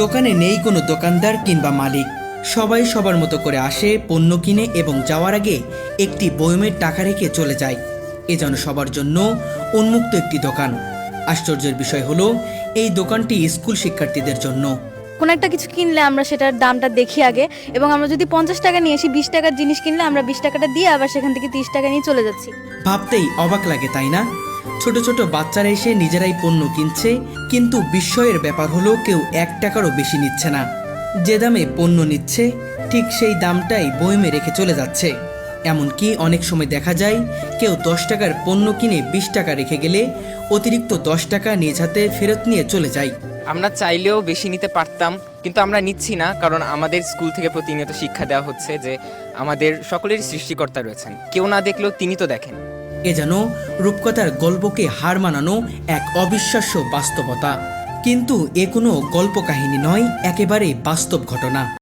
দোকানে নেই কোনো দোকানদার কিংবা মালিক। সবাই সবার মতো করে আসে পণ্য কিনে এবং যাওয়ার আগে একটি বয়মের টাকা রেখে চলে যায়। এ যেন সবার জন্য উন্মুক্ত একটি দোকান। আশ্চর্যের বিষয় হলো এই দোকানটি স্কুল শিক্ষার্থীদের জন্য। কোনো একটা কিছু কিনলে আমরা সেটার দামটা দেখি আগে এবং আমরা যদি পঞ্চাশ টাকা নিয়ে আসি বিশ টাকার জিনিস কিনলে আমরা বিশ টাকাটা দিয়ে আবার সেখান থেকে তিরিশ টাকা নিয়ে চলে যাচ্ছি। ভাবতেই অবাক লাগে তাই না? ছোট ছোট বাচ্চারা এসে নিজেরাই পণ্য কিনছে, কিন্তু বিস্ময়ের ব্যাপার হলো কেউ এক টাকারও বেশি নিচ্ছে না। যে দামে পণ্য নিচ্ছে, ঠিক সেই দামটাই বয়মে রেখে চলে যাচ্ছে। এমনকি অনেক সময় দেখা যায়, কেউ দশ টাকার পণ্য কিনে বিশ টাকা রেখে গেলে অতিরিক্ত দশ টাকা নিজ হাতে ফেরত নিয়ে চলে যায়। আমরা চাইলেও বেশি নিতে পারতাম, কিন্তু আমরা নিচ্ছি না, কারণ আমাদের স্কুল থেকে প্রতিনিয়ত শিক্ষা দেওয়া হচ্ছে যে আমাদের সকলেরই সৃষ্টিকর্তা রয়েছেন। কেউ না দেখলেও তিনি তো দেখেন। এ যেন রূপকথার গল্পকে হার মানানো এক অবিশ্বাস্য বাস্তবতা। কিন্তু এ কোনো গল্প কাহিনী নয়, একেবারে বাস্তব ঘটনা।